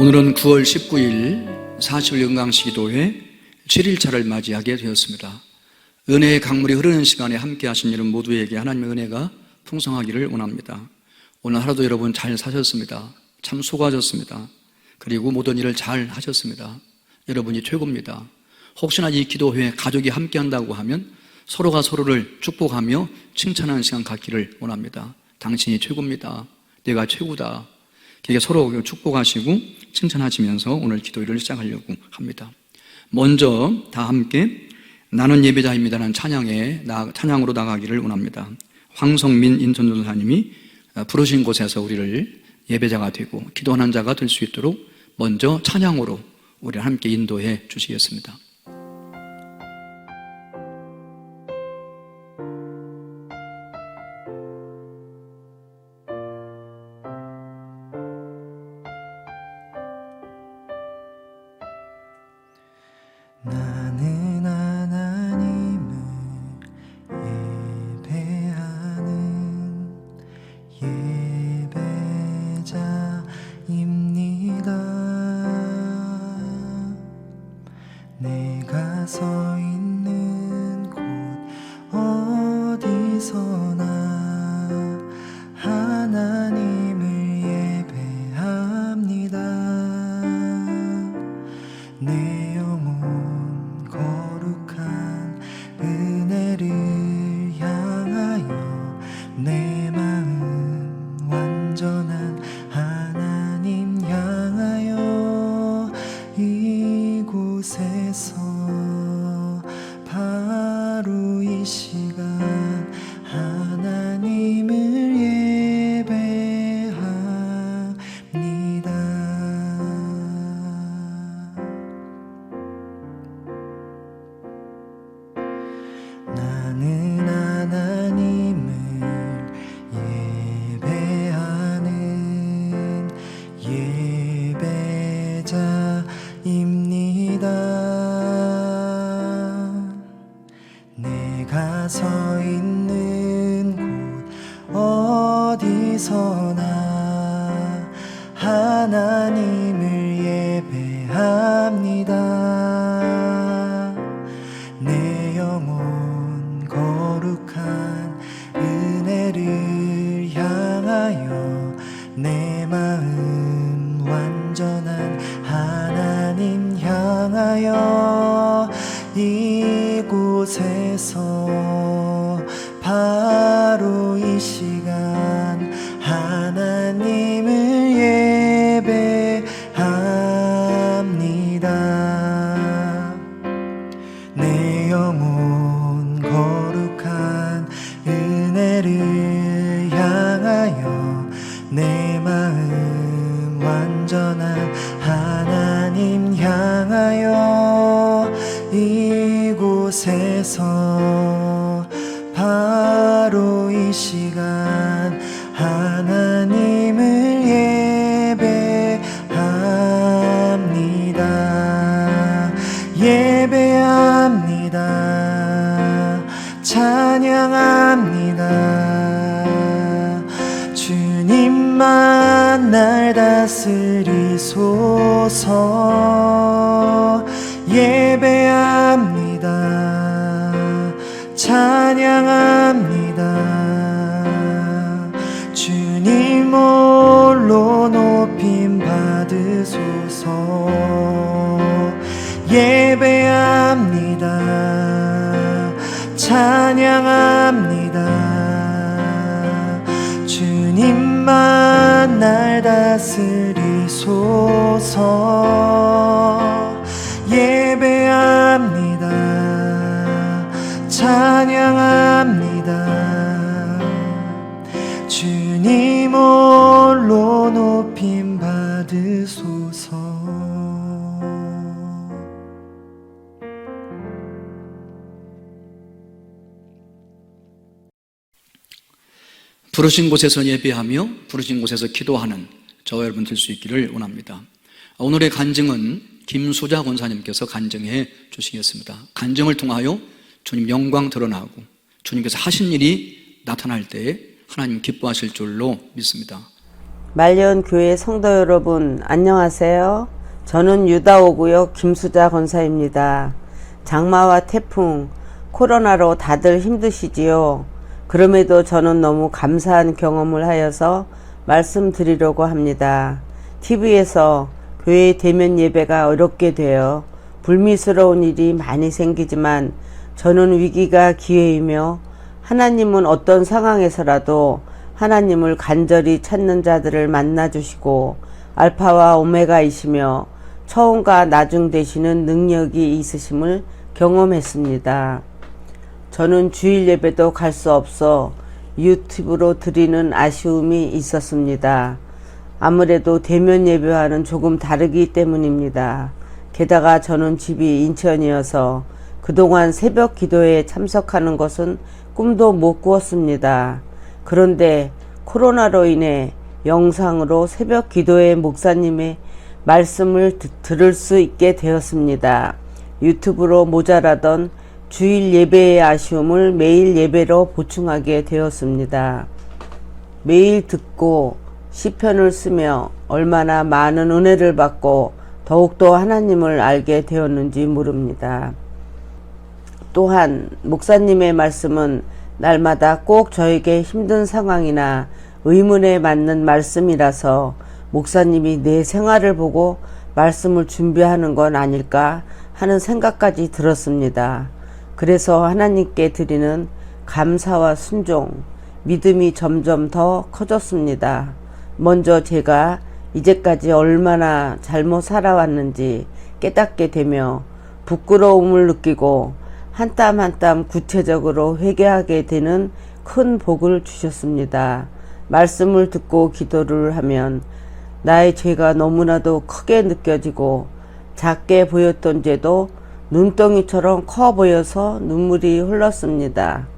오늘은 9월 19일 40일 영광시기도회 7일차를 맞이하게 되었습니다. 은혜의 강물이 흐르는 시간에 함께 하신 여러분 모두에게 하나님의 은혜가 풍성하기를 원합니다. 오늘 하루도 여러분 잘 사셨습니다. 참 수고하셨습니다. 그리고 모든 일을 잘 하셨습니다. 여러분이 최고입니다. 혹시나 이 기도회에 가족이 함께 한다고 하면 서로가 서로를 축복하며 칭찬하는 시간 갖기를 원합니다. 당신이 최고입니다. 내가 최고다. 이게 서로 축복하시고 칭찬하시면서 오늘 기도일을 시작하려고 합니다. 먼저 다 함께 나는 예배자입니다라는 찬양에 나, 찬양으로 나가기를 원합니다. 황성민 인천전사님이 부르신 곳에서 우리를 예배자가 되고 기도하는 자가 될 수 있도록 먼저 찬양으로 우리 함께 인도해 주시겠습니다. 완전한 하나님 향하여 이곳에서 날 다스리소서 부르신 곳에서 예배하며 부르신 곳에서 기도하는 저와 여러분 될 수 있기를 원합니다. 오늘의 간증은 김수자 권사님께서 간증해 주시겠습니다. 간증을 통하여 주님 영광 드러나고 주님께서 하신 일이 나타날 때에 하나님 기뻐하실 줄로 믿습니다. 말년 교회 성도 여러분, 안녕하세요. 저는 유다오구역 김수자 권사입니다. 장마와 태풍, 코로나로 다들 힘드시지요? 그럼에도 저는 너무 감사한 경험을 하여서 말씀드리려고 합니다. TV에서 교회 대면 예배가 어렵게 되어 불미스러운 일이 많이 생기지만 저는 위기가 기회이며 하나님은 어떤 상황에서라도 하나님을 간절히 찾는 자들을 만나 주시고 알파와 오메가이시며 처음과 나중 되시는 능력이 있으심을 경험했습니다. 저는 주일 예배도 갈 수 없어 유튜브로 드리는 아쉬움이 있었습니다. 아무래도 대면 예배와는 조금 다르기 때문입니다. 게다가 저는 집이 인천이어서 그동안 새벽 기도에 참석하는 것은 꿈도 못 꾸었습니다. 그런데 코로나로 인해 영상으로 새벽 기도회 목사님의 말씀을 드- 들을 수 있게 되었습니다. 유튜브로 모자라던 주일 예배의 아쉬움을 매일 예배로 보충하게 되었습니다. 매일 듣고 시편을 쓰며 얼마나 많은 은혜를 받고 더욱더 하나님을 알게 되었는지 모릅니다. 또한 목사님의 말씀은 날마다 꼭 저에게 힘든 상황이나 의문에 맞는 말씀이라서 목사님이 내 생활을 보고 말씀을 준비하는 건 아닐까 하는 생각까지 들었습니다. 그래서 하나님께 드리는 감사와 순종, 믿음이 점점 더 커졌습니다. 먼저 제가 이제까지 얼마나 잘못 살아왔는지 깨닫게 되며 부끄러움을 느끼고 한 땀 한 땀 구체적으로 회개하게 되는 큰 복을 주셨습니다. 말씀을 듣고 기도를 하면 나의 죄가 너무나도 크게 느껴지고 작게 보였던 죄도 눈덩이처럼 커 보여서 눈물이 흘렀습니다.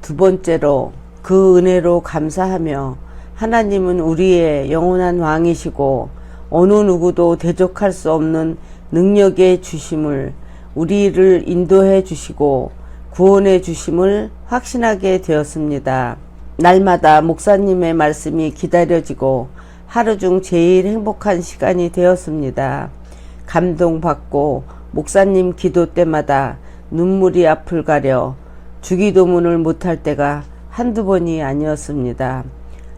두 번째로 그 은혜로 감사하며 하나님은 우리의 영원한 왕이시고 어느 누구도 대적할 수 없는 능력의 주심을 우리를 인도해 주시고 구원해 주심을 확신하게 되었습니다. 날마다 목사님의 말씀이 기다려지고 하루 중 제일 행복한 시간이 되었습니다. 감동받고 목사님 기도 때마다 눈물이 앞을 가려 주기도문을 못할 때가 한두 번이 아니었습니다.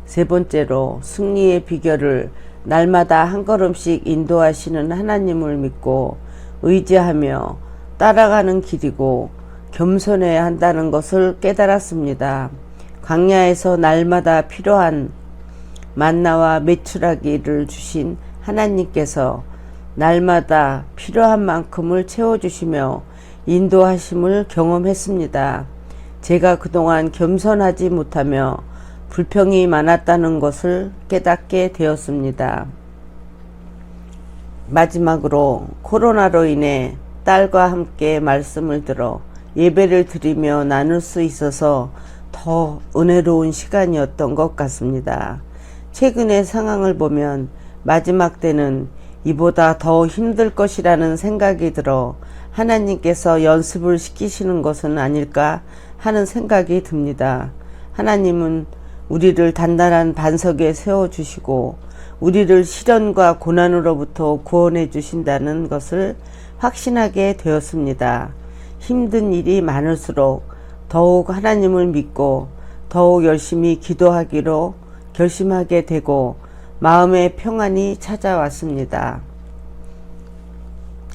세 번째로 승리의 비결을 날마다 한 걸음씩 인도하시는 하나님을 믿고 의지하며 따라가는 길이고 겸손해야 한다는 것을 깨달았습니다. 광야에서 날마다 필요한 만나와 메추라기를 주신 하나님께서 날마다 필요한 만큼을 채워주시며 인도하심을 경험했습니다. 제가 그동안 겸손하지 못하며 불평이 많았다는 것을 깨닫게 되었습니다. 마지막으로 코로나로 인해 딸과 함께 말씀을 들어 예배를 드리며 나눌 수 있어서 더 은혜로운 시간이었던 것 같습니다. 최근의 상황을 보면 마지막 때는 이보다 더 힘들 것이라는 생각이 들어 하나님께서 연습을 시키시는 것은 아닐까 하는 생각이 듭니다. 하나님은 우리를 단단한 반석에 세워주시고 우리를 시련과 고난으로부터 구원해 주신다는 것을 확신하게 되었습니다. 힘든 일이 많을수록 더욱 하나님을 믿고 더욱 열심히 기도하기로 결심하게 되고 마음의 평안이 찾아왔습니다.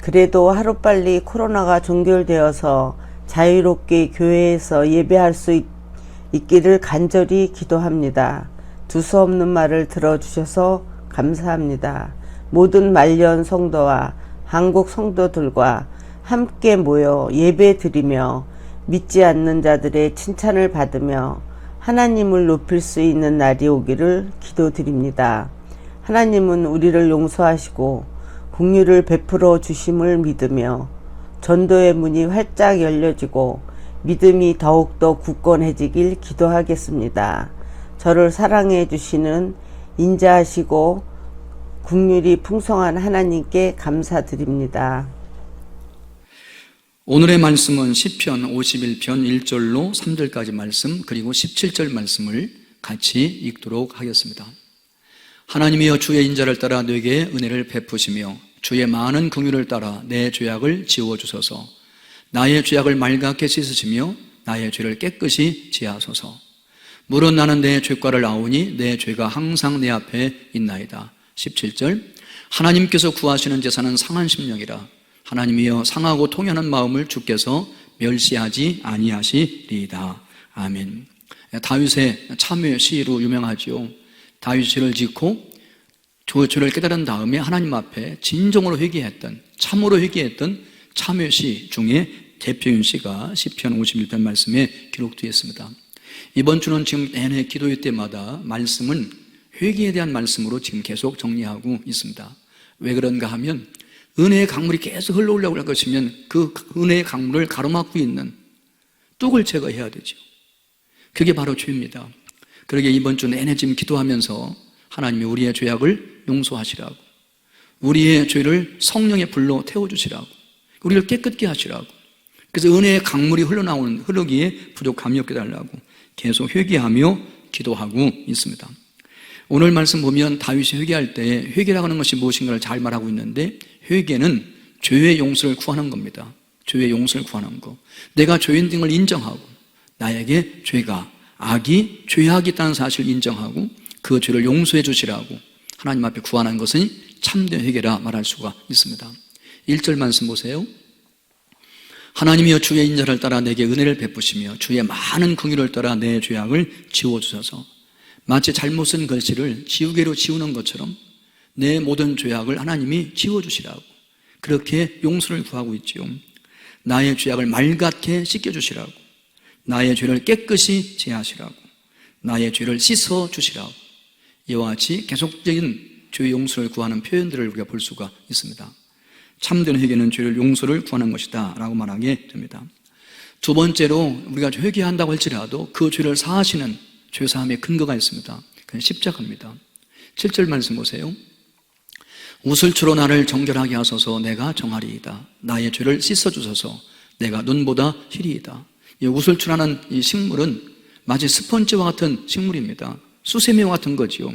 그래도 하루빨리 코로나가 종결되어서 자유롭게 교회에서 예배할 수 있, 있기를 간절히 기도합니다. 두서없는 말을 들어주셔서 감사합니다. 모든 말년 성도와 한국 성도들과 함께 모여 예배 드리며 믿지 않는 자들의 칭찬을 받으며 하나님을 높일 수 있는 날이 오기를 기도드립니다. 하나님은 우리를 용서하시고 국류를 베풀어 주심을 믿으며 전도의 문이 활짝 열려지고 믿음이 더욱더 굳건해지길 기도하겠습니다. 저를 사랑해 주시는 인자하시고 국률이 풍성한 하나님께 감사드립니다. 오늘의 말씀은 시편 51편 1절로 3절까지 말씀 그리고 17절 말씀을 같이 읽도록 하겠습니다. 하나님이여 주의 인자를 따라 내게 은혜를 베푸시며 주의 많은 긍휼을 따라 내 죄악을 지워 주소서. 나의 죄악을 말갛게 씻으시며 나의 죄를 깨끗이 지하소서. 물은 나는 내 죄과를 아오니 내 죄가 항상 내 앞에 있나이다. 17절 하나님께서 구하시는 제사는 상한 심령이라 하나님이여 상하고 통연한 마음을 주께서 멸시하지 아니하시리이다. 아멘. 다윗의 참회 시로 유명하지요. 죄를 짓고 조- 죄를 깨달은 다음에 하나님 앞에 진정으로 회개했던 참으로 회개했던 참회시 중에 대표인 시가 시편 51편 말씀에 기록되어 있습니다. 이번 주는 지금 내내 기도회 때마다 말씀은 회개에 대한 말씀으로 지금 계속 정리하고 있습니다. 왜 그런가 하면 은혜의 강물이 계속 흘러오려고 할 것이면 그 은혜의 강물을 가로막고 있는 뚝을 제거해야 되죠. 그게 바로 죄입니다. 그러게 이번 주 내내 지금 기도하면서 하나님이 우리의 죄악을 용서하시라고 우리의 죄를 성령의 불로 태워주시라고 우리를 깨끗게 하시라고 그래서 은혜의 강물이 흘러나오는 흐르기에 부족함이 없게 달라고 계속 회개하며 기도하고 있습니다. 오늘 말씀 보면 다윗이 회개할 때 회개라고 하는 것이 무엇인가를 잘 말하고 있는데 회개는 죄의 용서를 구하는 겁니다. 죄의 용서를 구하는 거. 내가 죄인 등을 인정하고 나에게 죄가 악이 죄악이 있다는 사실을 인정하고 그 죄를 용서해 주시라고 하나님 앞에 구하는 것은 참된 회개라 말할 수가 있습니다. 1절 말씀 보세요. 하나님이여 주의 인자를 따라 내게 은혜를 베푸시며 주의 많은 긍휼을 따라 내 죄악을 지워 주소서. 마치 잘못 쓴 글씨를 지우개로 지우는 것처럼 내 모든 죄악을 하나님이 지워 주시라고 그렇게 용서를 구하고 있지요. 나의 죄악을 맑게 씻겨 주시라고 나의 죄를 깨끗이 제하시라고 나의 죄를 씻어 주시라고 이와 같이 계속적인 죄 용서를 구하는 표현들을 우리가 볼 수가 있습니다. 참된 회개는 죄를 용서를 구하는 것이다 라고 말하게 됩니다. 두 번째로 우리가 회개한다고 할지라도 그 죄를 사하시는 죄사함의 근거가 있습니다. 그건 십자가입니다. 7절 말씀 보세요. 우슬초로 나를 정결하게 하소서 내가 정하리이다. 나의 죄를 씻어주소서 내가 눈보다 희리이다. 이 우슬초라는 이 식물은 마치 스펀지와 같은 식물입니다. 수세미와 같은 거지요.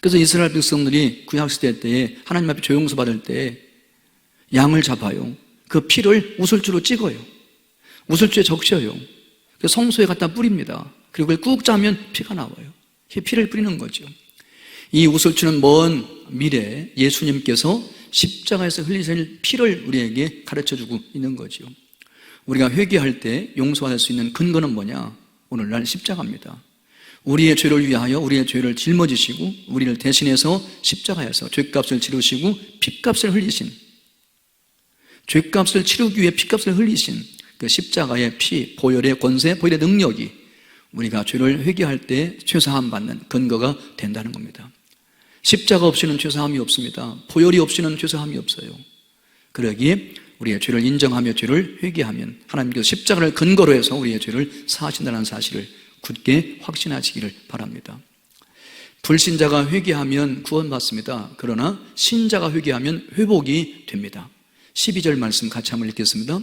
그래서 이스라엘 백성들이 구약시대 때에 하나님 앞에 조용서 받을 때 양을 잡아요. 그 피를 우슬주로 찍어요. 우슬주에 적셔요. 그 성소에 갖다 뿌립니다. 그리고 꾹 짜면 피가 나와요. 이 피를 뿌리는 거죠. 이 우슬주는 먼 미래에 예수님께서 십자가에서 흘리실 피를 우리에게 가르쳐 주고 있는 거죠. 우리가 회개할 때 용서할 수 있는 근거는 뭐냐? 오늘날 십자가입니다. 우리의 죄를 위하여 우리의 죄를 짊어지시고 우리를 대신해서 십자가에서 죄값을 치르시고 피값을 흘리신 죄값을 치르기 위해 피값을 흘리신 그 십자가의 피, 보혈의 권세, 보혈의 능력이 우리가 죄를 회개할 때 죄사함 받는 근거가 된다는 겁니다. 십자가 없이는 죄사함이 없습니다. 보혈이 없이는 죄사함이 없어요. 그러기에 우리의 죄를 인정하며 죄를 회개하면 하나님께서 십자가를 근거로 해서 우리의 죄를 사하신다는 사실을 굳게 확신하시기를 바랍니다. 불신자가 회개하면 구원받습니다. 그러나 신자가 회개하면 회복이 됩니다. 12절 말씀 같이 한번 읽겠습니다.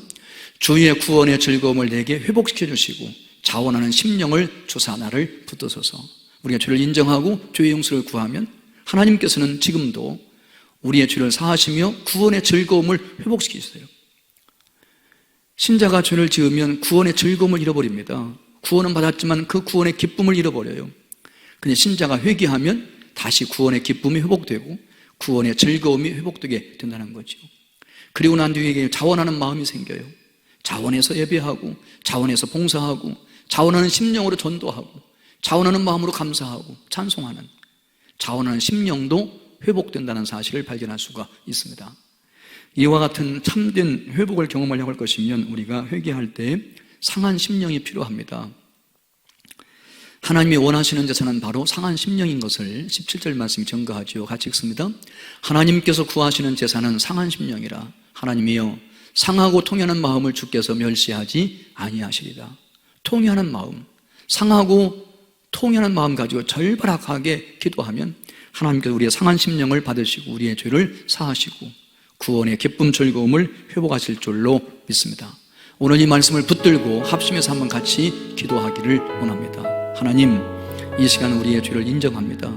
주의 구원의 즐거움을 내게 회복시켜 주시고 자원하는 심령을 주사 나를 붙드소서. 우리가 죄를 인정하고 죄의 용서를 구하면 하나님께서는 지금도 우리의 죄를 사하시며 구원의 즐거움을 회복시키세요. 신자가 죄를 지으면 구원의 즐거움을 잃어버립니다. 구원은 받았지만 그 구원의 기쁨을 잃어버려요. 근데 신자가 회개하면 다시 구원의 기쁨이 회복되고 구원의 즐거움이 회복되게 된다는 거죠. 그리고 난 뒤에 자원하는 마음이 생겨요. 자원해서 예배하고, 자원해서 봉사하고, 자원하는 심령으로 전도하고, 자원하는 마음으로 감사하고, 찬송하는, 자원하는 심령도 회복된다는 사실을 발견할 수가 있습니다. 이와 같은 참된 회복을 경험하려고 할 것이면 우리가 회개할 때 상한 심령이 필요합니다. 하나님이 원하시는 제사는 바로 상한 심령인 것을 17절 말씀이 증거하지요. 같이 읽습니다. 하나님께서 구하시는 제사는 상한 심령이라 하나님이여 상하고 통연한 마음을 주께서 멸시하지 아니하시리다. 통연한 마음, 상하고 통연한 마음 가지고 절박하게 기도하면 하나님께서 우리의 상한 심령을 받으시고 우리의 죄를 사하시고 구원의 기쁨 즐거움을 회복하실 줄로 믿습니다. 오늘 이 말씀을 붙들고 합심해서 한번 같이 기도하기를 원합니다. 하나님, 이 시간 우리의 죄를 인정합니다.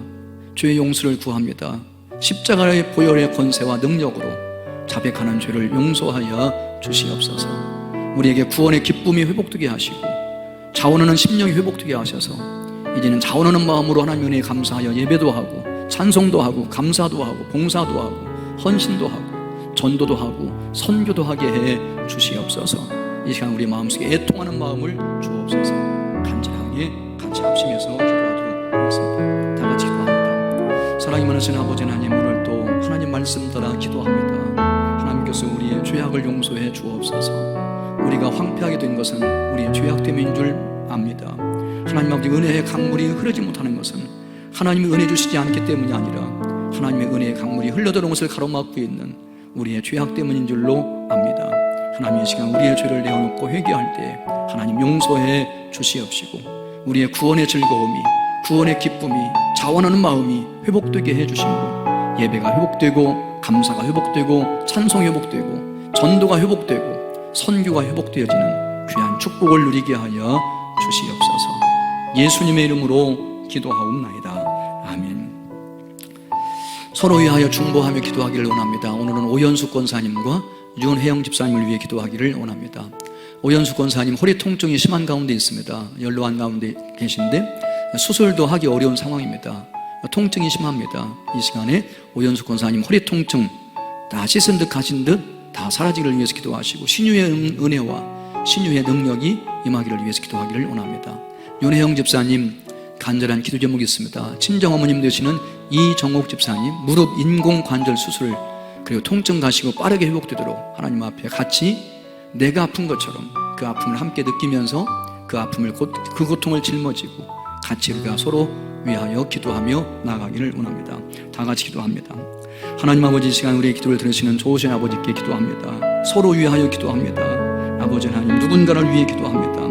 죄의 용서를 구합니다. 십자가의 보혈의 권세와 능력으로 자백하는 죄를 용서하여 주시옵소서. 우리에게 구원의 기쁨이 회복되게 하시고 자원하는 심령이 회복되게 하셔서 이제는 자원하는 마음으로 하나님 은혜에 감사하여 예배도 하고 찬송도 하고 감사도 하고 봉사도 하고 헌신도 하고 전도도 하고 선교도 하게 해 주시옵소서. 이 시간 우리 마음속에 애통하는 마음을 주옵소서. 간절하게 같이 합심해서 기도하도록 하겠습니다. 다 같이 기도합니다. 사랑이 많으신 아버지 하나님 오늘 또 하나님 말씀 따라 기도합니다. 하나님께서 우리의 죄악을 용서해 주옵소서. 우리가 황폐하게 된 것은 우리의 죄악 때문인 줄 압니다. 하나님 아버지 은혜의 강물이 흐르지 못하는 것은 하나님이 은혜 주시지 않기 때문이 아니라 하나님의 은혜의 강물이 흘러들어온 것을 가로막고 있는 우리의 죄악 때문인 줄로 압니다. 하나님 이 시간 우리의 죄를 내어놓고 회개할 때 하나님 용서해 주시옵시고 우리의 구원의 즐거움이 구원의 기쁨이 자원하는 마음이 회복되게 해 주심으로 예배가 회복되고 감사가 회복되고 찬송이 회복되고 전도가 회복되고 선교가 회복되어지는 귀한 축복을 누리게 하여 주시옵소서. 예수님의 이름으로 기도하옵나이다. 서로 위하여 중보하며 기도하기를 원합니다. 오늘은 오연수 권사님과 윤혜영 집사님을 위해 기도하기를 원합니다. 오연수 권사님 허리 통증이 심한 가운데 있습니다. 연로한 가운데 계신데 수술도 하기 어려운 상황입니다. 통증이 심합니다. 이 시간에 오연수 권사님 허리 통증 다 씻은 듯 가신 듯 다 사라지기를 위해서 기도하시고 신유의 은- 은혜와 신유의 능력이 임하기를 위해서 기도하기를 원합니다. 윤혜영 집사님 간절한 기도 제목이 있습니다. 친정 어머님 되시는 이정옥 집사님 무릎 인공 관절 수술 그리고 통증 가시고 빠르게 회복되도록 하나님 앞에 같이 내가 아픈 것처럼 그 아픔을 함께 느끼면서 그 아픔을 곧, 그 고통을 짊어지고 같이 우리가 서로 위하여 기도하며 나가기를 원합니다. 다 같이 기도합니다. 하나님 아버지 이 시간 우리의 기도를 들으시는 좋으신 아버지께 기도합니다. 서로 위하여 기도합니다. 아버지 하나님 누군가를 위해 기도합니다.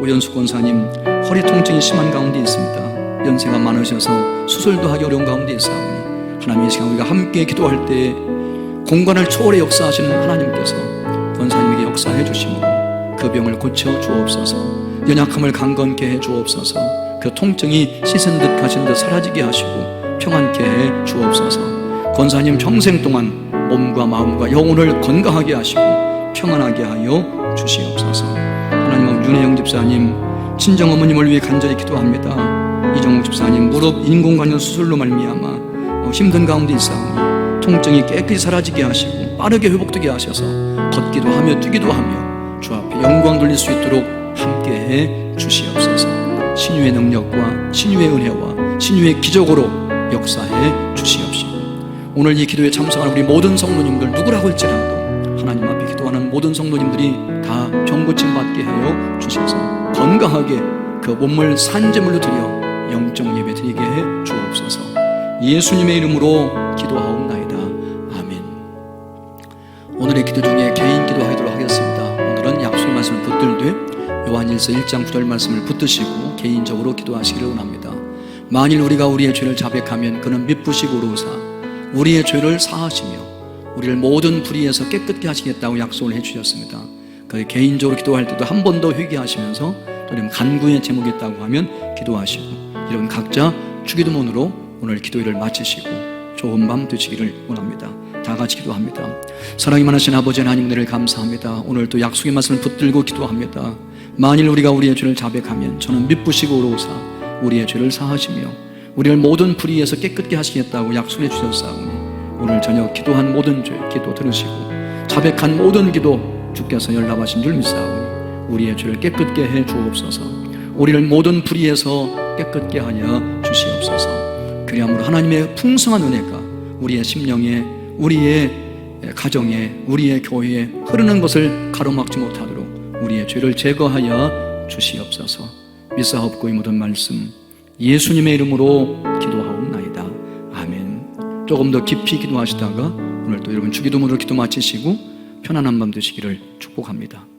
오연수 권사님 허리 통증이 심한 가운데 있습니다. 연세가 많으셔서 수술도 하기 어려운 가운데 있사오니 하나님 이 시간 우리가 함께 기도할 때 공간을 초월해 역사하시는 하나님께서 권사님에게 역사해 주심으로 그 병을 고쳐 주옵소서. 연약함을 강건케 해 주옵소서. 그 통증이 씻은 듯 가신 듯 사라지게 하시고 평안케 해 주옵소서. 권사님 평생 동안 몸과 마음과 영혼을 건강하게 하시고 평안하게 하여 주시옵소서. 하나님 윤혜영 집사님 친정 어머님을 위해 간절히 기도합니다 이정욱 집사님 무릎 인공관절 수술로 말미암아 어, 힘든 가운데 있사오니 통증이 깨끗이 사라지게 하시고 빠르게 회복되게 하셔서 걷기도 하며 뛰기도 하며 주 앞에 영광 돌릴 수 있도록 함께해 주시옵소서. 신유의 능력과 신유의 은혜와 신유의 기적으로 역사해 주시옵시고 오늘 이 기도에 참석하는 우리 모든 성도님들 누구라고 할지라도 하나님 앞에 기도하는 모든 성도님들이 다 병고침 받게 하여 주셔서 건강하게 그 몸을 산재물로 드려 영적 예배 드리게 해 주옵소서. 예수님의 이름으로 기도하옵나이다. 아멘. 오늘의 기도 중에 개인 기도하도록 하겠습니다. 오늘은 약속의 말씀을 붙들 되 요한일서 1장 9절 말씀을 붙드시고 개인적으로 기도하시기를 원합니다. 만일 우리가 우리의 죄를 자백하면 그는 미쁘시고 오로사 우리의 죄를 사하시며 우리를 모든 불의에서 깨끗게 하시겠다고 약속을 해주셨습니다. 그 개인적으로 기도할 때도 한 번 더 회개하시면서 또는 간구의 제목이 있다고 하면 기도하시고 이런 각자 주기도문으로 오늘 기도일을 마치시고 좋은 밤 되시기를 원합니다. 다 같이 기도합니다. 사랑이 많으신 아버지 하나님 은혜를 감사합니다. 오늘 또 약속의 말씀을 붙들고 기도합니다. 만일 우리가 우리의 죄를 자백하면 저는 미쁘시고 오로사 우리의 죄를 사하시며 우리를 모든 불의에서 깨끗게 하시겠다고 약속해 주셨사오니 오늘 저녁 기도한 모든 죄 기도 들으시고 자백한 모든 기도 주께서 연락하신 줄 믿사오니 우리의 죄를 깨끗게 해 주옵소서 우리를 모든 불의에서 깨끗게 하여 주시옵소서. 그리함으로 하나님의 풍성한 은혜가 우리의 심령에 우리의 가정에 우리의 교회에 흐르는 것을 가로막지 못하도록 우리의 죄를 제거하여 주시옵소서. 이 모든 말씀 예수님의 이름으로 기도하옵나이다. 아멘. 조금 더 깊이 기도하시다가 오늘 또 여러분 주기도문으로 기도 마치시고 편안한 밤 되시기를 축복합니다